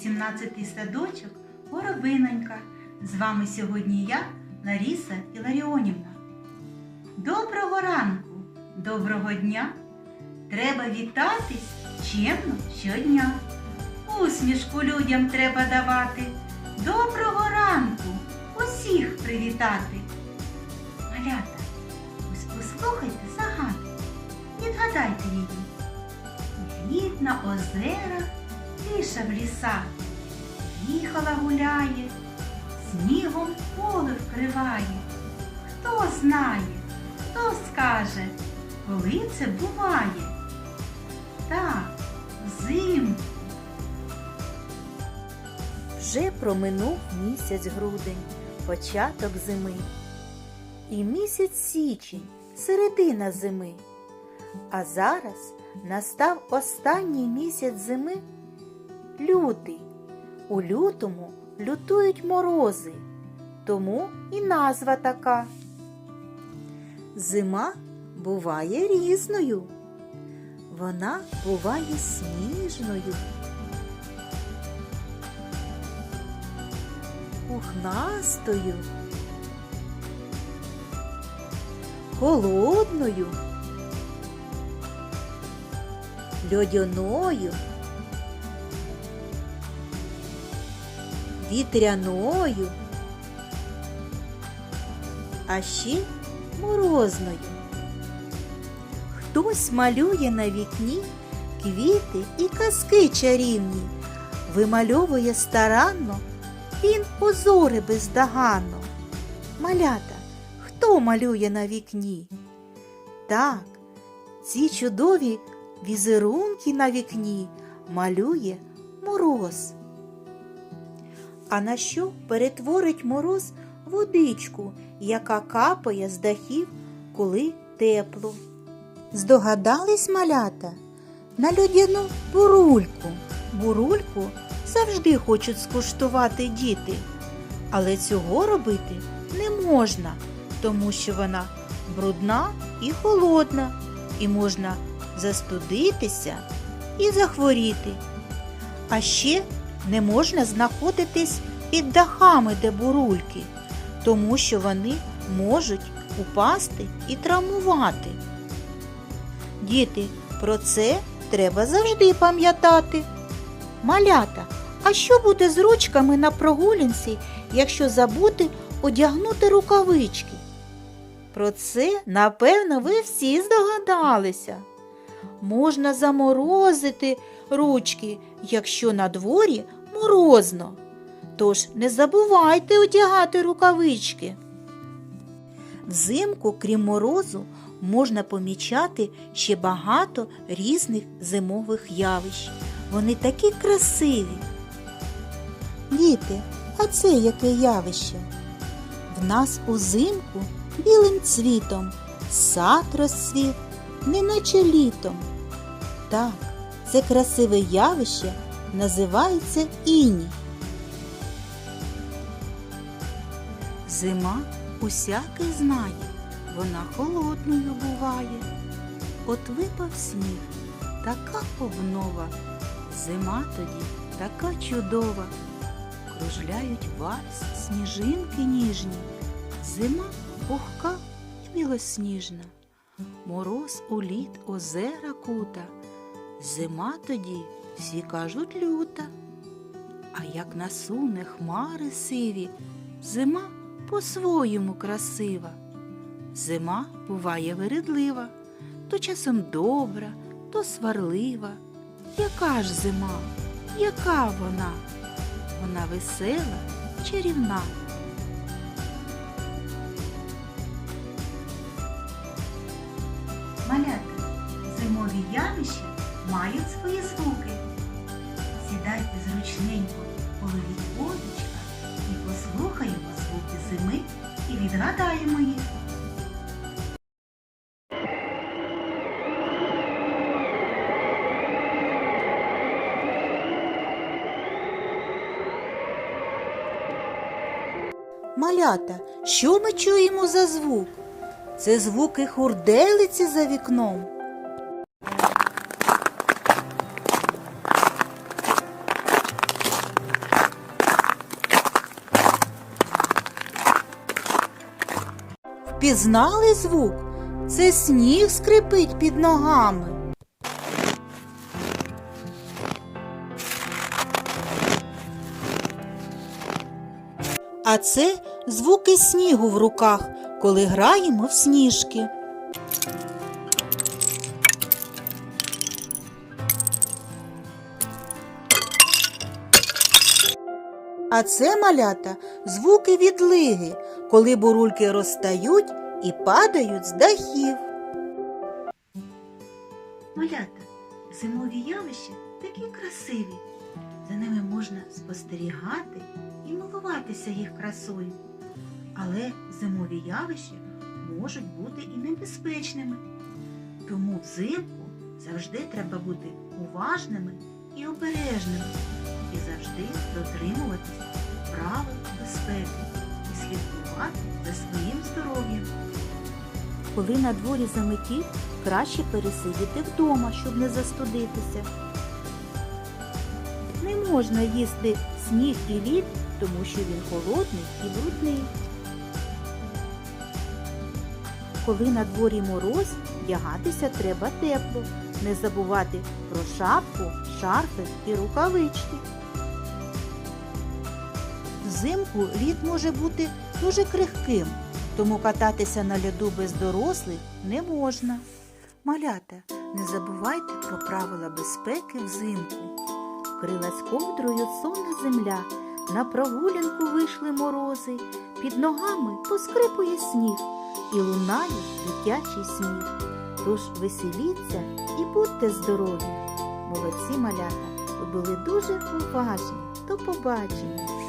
18-й садочок Горобинонька. З вами сьогодні я, Ларіса Іларіонівна. Доброго ранку, доброго дня! Треба вітатись чемно щодня. Усмішку людям треба давати. Доброго ранку! Усіх привітати. Малята, ось послухайте загадку. Відгадайте її. Лід на озерах, тиша в лісах, їхала гуляє, снігом поле вкриває. Хто знає, хто скаже, коли це буває? Так, взимку. Вже проминув місяць грудень, початок зими. І місяць січень, середина зими. А зараз настав останній місяць зими лютий. У лютому лютують морози, тому і назва така. Зима буває різною. Вона буває сніжною. пухнастою, холодною, льодяною, вітряною, а ще морозною. Хтось малює на вікні квіти і казки чарівні, вимальовує старанно він узори бездоганно. Малята, хто малює на вікні? Так, ці чудові візерунки на вікні малює мороз. А на що перетворить мороз водичку, яка капає з дахів, коли тепло? Здогадались малята? На льодяну бурульку. Бурульку завжди хочуть скуштувати діти. Але цього робити не можна, тому що вона брудна і холодна, і можна застудитися і захворіти. А ще не можна знаходитись під дахами, де бурульки, тому що вони можуть упасти і травмувати. Діти, про це треба завжди пам'ятати. Малята, а що буде з ручками на прогулянці, якщо забути одягнути рукавички? Про це, напевно, ви всі здогадалися. Можна заморозити ручки, якщо на дворі морозно. Тож не забувайте одягати рукавички. Взимку, крім морозу, можна помічати ще багато різних зимових явищ. Вони такі красиві. Діти, а це яке явище? В нас узимку білим цвітом сад розцвів, неначе літом. Так, це красиве явище називається іній. Зима усякий знає, вона холодною буває. От випав сніг, така обнова, зима тоді така чудова. Кружляють вальс сніжинки ніжні, зима пухка і білосніжна, мороз у лід озера кута, зима тоді всі кажуть люта. А як насуне хмари сиві, зима по-своєму красива. Зима буває вередлива, то часом добра, то сварлива. Яка ж зима? Яка вона? Вона весела, чарівна. Малята, зимові явища мають свої звуки. Сідайте зручненько, половіть водочка і послухаємо звуки зими і відгадаємо їх. Малята, що ми чуємо за звук? Це звуки хурделиці за вікном. Пізнали звук? Це сніг скрипить під ногами. А це звуки снігу в руках, коли граємо в сніжки. А це малята звуки відлиги, коли бурульки розтають і падають з дахів. Малята, зимові явища такі красиві. За ними можна спостерігати і милуватися їх красою. Але зимові явища можуть бути і небезпечними. Тому взимку завжди треба бути уважними і обережними і завжди дотримуватися правил безпеки слідкувати за своїм здоров'ям. Коли на дворі заметів, краще пересидіти вдома, щоб не застудитися. Не можна їсти сніг і лід, тому що він холодний і брудний. Коли на дворі мороз, вдягатися треба тепло, не забувати про шапку, шарфи і рукавички. Взимку лід може бути дуже крихким, тому кататися на льоду без дорослих не можна. Малята, не забувайте про правила безпеки взимку. Вкрилась ковдрою сонна земля, на прогулянку вийшли морози, під ногами поскрипує сніг і лунає дитячий сміх. Тож веселіться і будьте здорові. Молодці малята, ви були дуже уважні. До побачення!